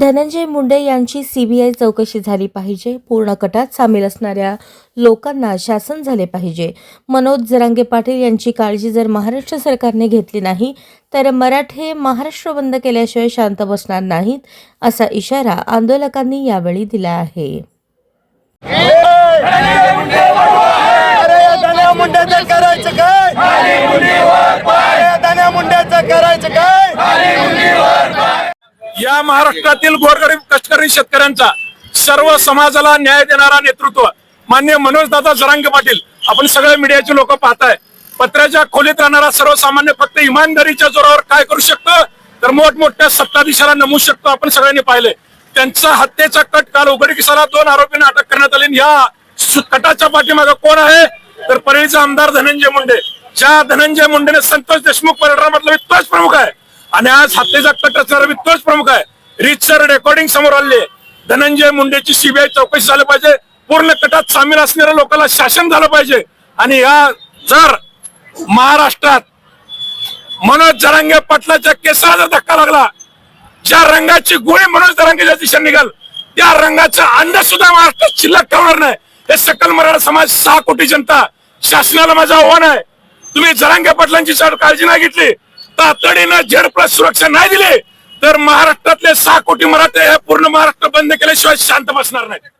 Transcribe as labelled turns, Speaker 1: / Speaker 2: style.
Speaker 1: धनंजय मुंडे यांची सीबीआय चौकशी झाली पाहिजे. पूर्ण कटात सामील असणाऱ्या लोकांना शासन झाले पाहिजे. मनोज जरांगे पाटील यांची काळजी जर महाराष्ट्र सरकारने घेतली नाही तर मराठे महाराष्ट्र बंद केल्याशिवाय शांत बसणार नाहीत असा इशारा आंदोलकांनी यावेळी दिला आहे.
Speaker 2: करायचं काय? करायचं काय?
Speaker 3: या महाराष्ट्रातील गोरगरीब कष्टकरी शेतकऱ्यांचा सर्व समाजाला न्याय देणारा नेतृत्व मान्य मनोजदादा जरांगे पाटील आपण सगळे मीडियाचे लोक पाहताय. पत्र्याच्या खोलीत राहणारा सर्वसामान्य फक्त इमानदारीच्या जोरावर काय करू शकतो? तर मोठमोठ्या सत्ताधीशाला नमू शकतो आपण सगळ्यांनी पाहिले. त्यांचा हत्येचा कट काल उघडकीसाला दोन आरोपींना अटक करण्यात आली. या कटाच्या पाठीमागे कोण आहे? तर परळीचे आमदार धनंजय मुंडे. ज्या धनंजय मुंडेने संतोष देशमुख परिवारामधला तोच प्रमुख आणि आज हत्येचा कट असणारा बी तोच प्रमुख आहे. रीतसर रेकॉर्डिंग समोर आले. धनंजय मुंडेची सीबीआय चौकशी झाली पाहिजे. पूर्ण कटात सामील असणाऱ्या लोकांना शासन झालं पाहिजे. आणि या जर महाराष्ट्रात मनोज जरांगे पाटलाच्या केसाला जर धक्का लागला ज्या रंगाची गोळी मनोज जरांगेच्या दिशेने निघाल त्या रंगाचा अंदाज सुद्धा महाराष्ट्रात शिल्लक ठेवणार नाही. हे सकल मराठा समाज सहा कोटी जनता शासनाला माझं आव्हान आहे. तुम्ही जरांगे पाटलांची काळजी नाही घेतली. तातडीनं झेड प्लस सुरक्षा नाही दिली तर महाराष्ट्रातले सहा कोटी मराठे हे पूर्ण महाराष्ट्र बंद केल्याशिवाय शांत बसणार नाही